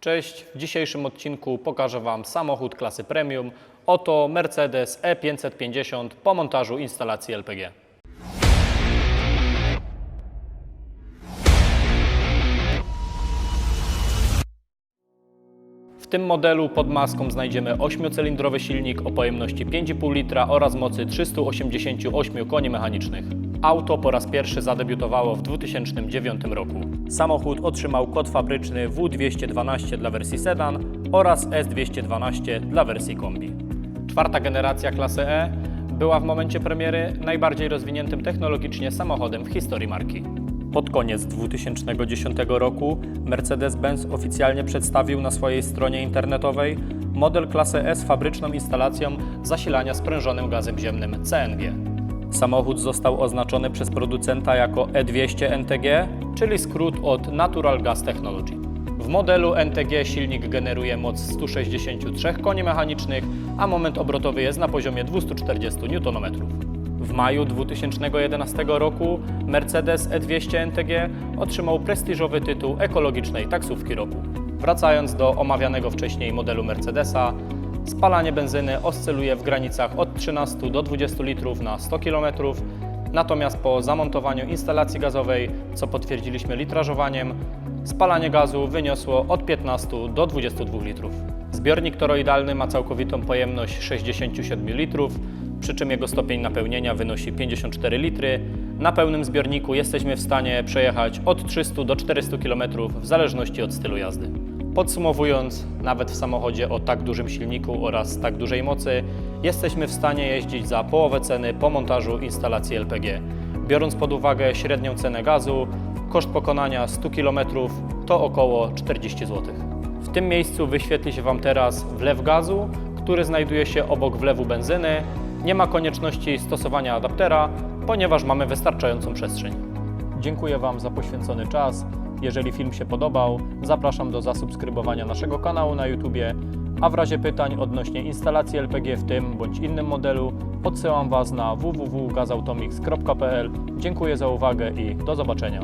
Cześć, w dzisiejszym odcinku pokażę Wam samochód klasy premium. Oto Mercedes E E550 po montażu instalacji LPG. W tym modelu pod maską znajdziemy 8-cylindrowy silnik o pojemności 5,5 litra oraz mocy 388 koni mechanicznych. Auto po raz pierwszy zadebiutowało w 2009 roku. Samochód otrzymał kod fabryczny W212 dla wersji sedan oraz S212 dla wersji kombi. Czwarta generacja klasy E była w momencie premiery najbardziej rozwiniętym technologicznie samochodem w historii marki. Pod koniec 2010 roku Mercedes-Benz oficjalnie przedstawił na swojej stronie internetowej model klasy E z fabryczną instalacją zasilania sprężonym gazem ziemnym CNG. Samochód został oznaczony przez producenta jako E200 NTG, czyli skrót od Natural Gas Technology. W modelu NTG silnik generuje moc 163 koni mechanicznych, a moment obrotowy jest na poziomie 240 Nm. W maju 2011 roku Mercedes E200 NTG otrzymał prestiżowy tytuł ekologicznej taksówki roku. Wracając do omawianego wcześniej modelu Mercedesa, spalanie benzyny oscyluje w granicach od 13 do 20 litrów na 100 km, natomiast po zamontowaniu instalacji gazowej, co potwierdziliśmy litrażowaniem, spalanie gazu wyniosło od 15 do 22 litrów. Zbiornik toroidalny ma całkowitą pojemność 67 litrów, przy czym jego stopień napełnienia wynosi 54 litry. Na pełnym zbiorniku jesteśmy w stanie przejechać od 300 do 400 km w zależności od stylu jazdy. Podsumowując, nawet w samochodzie o tak dużym silniku oraz tak dużej mocy, jesteśmy w stanie jeździć za połowę ceny po montażu instalacji LPG. Biorąc pod uwagę średnią cenę gazu, koszt pokonania 100 km to około 40 zł. W tym miejscu wyświetli się Wam teraz wlew gazu, który znajduje się obok wlewu benzyny. Nie ma konieczności stosowania adaptera, ponieważ mamy wystarczającą przestrzeń. Dziękuję Wam za poświęcony czas. Jeżeli film się podobał, zapraszam do zasubskrybowania naszego kanału na YouTube, a w razie pytań odnośnie instalacji LPG w tym bądź innym modelu, odsyłam Was na www.gazautomix.pl. Dziękuję za uwagę i do zobaczenia.